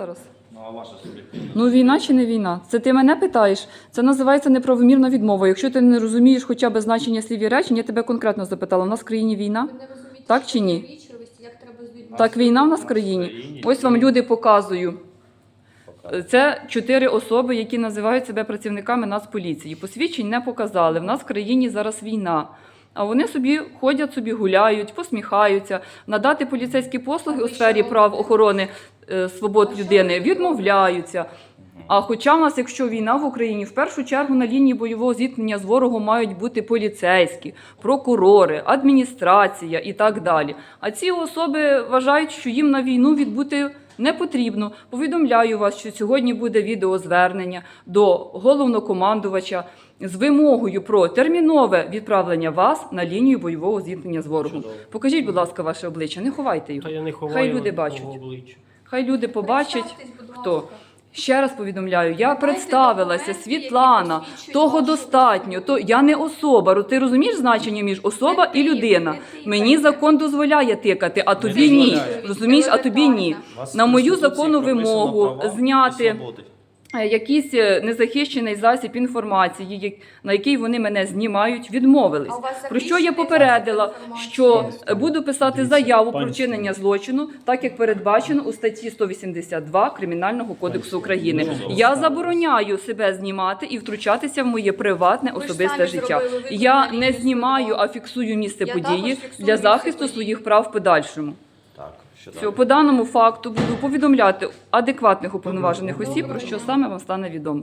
зараз. Ну, а ваша суб'єктивна? Ну, війна чи не війна? Це ти мене питаєш? Це називається неправомірна відмова. Якщо ти не розумієш хоча б значення слів і речень, я тебе конкретно запитала: у нас в країні війна? Ви не розумієте, Так що чи ні? таке вічливість, як треба з. Так, війна в нас в країні. Ось вам люди показую. Це чотири особи, які називають себе працівниками Нацполіції. Посвідчень не показали. В нас в країні зараз війна. А вони собі ходять, собі гуляють, посміхаються. Надати поліцейські послуги у сфері прав охорони е, свобод людини відмовляються. А хоча в нас, якщо війна в Україні, в першу чергу на лінії бойового зіткнення з ворогом мають бути поліцейські, прокурори, адміністрація і так далі. А ці особи вважають, що їм на війну відбути не потрібно. Повідомляю вас, що сьогодні буде відеозвернення до головнокомандувача з вимогою про термінове відправлення вас на лінію бойового зіткнення з ворогом. Чудово. Покажіть, будь ласка, ваше обличчя, не ховайте його. Та я не ховаю Хай люди бачать. обличчя. Хай люди побачать. Хто. Ще раз повідомляю, я представилася, Світлана. Того достатньо. То я не особа. Ти розумієш значення між особа і людина? Мені закон дозволяє тикати, а тобі ні. Розумієш, а тобі ні. На мою законну вимогу зняти Якийсь е, незахищений засіб інформації, як- на який вони мене знімають, відмовились. Про що я попередила, що е, буду писати заяву про вчинення злочину, так як передбачено у статті 182 Кримінального кодексу України. Я забороняю себе знімати і втручатися в моє приватне особисте життя. Я не знімаю, а фіксую місце події для захисту своїх прав в подальшому. Так, що Все, далі? по даному факту буду повідомляти адекватних уповноважених осіб, про що саме вам стане відомо.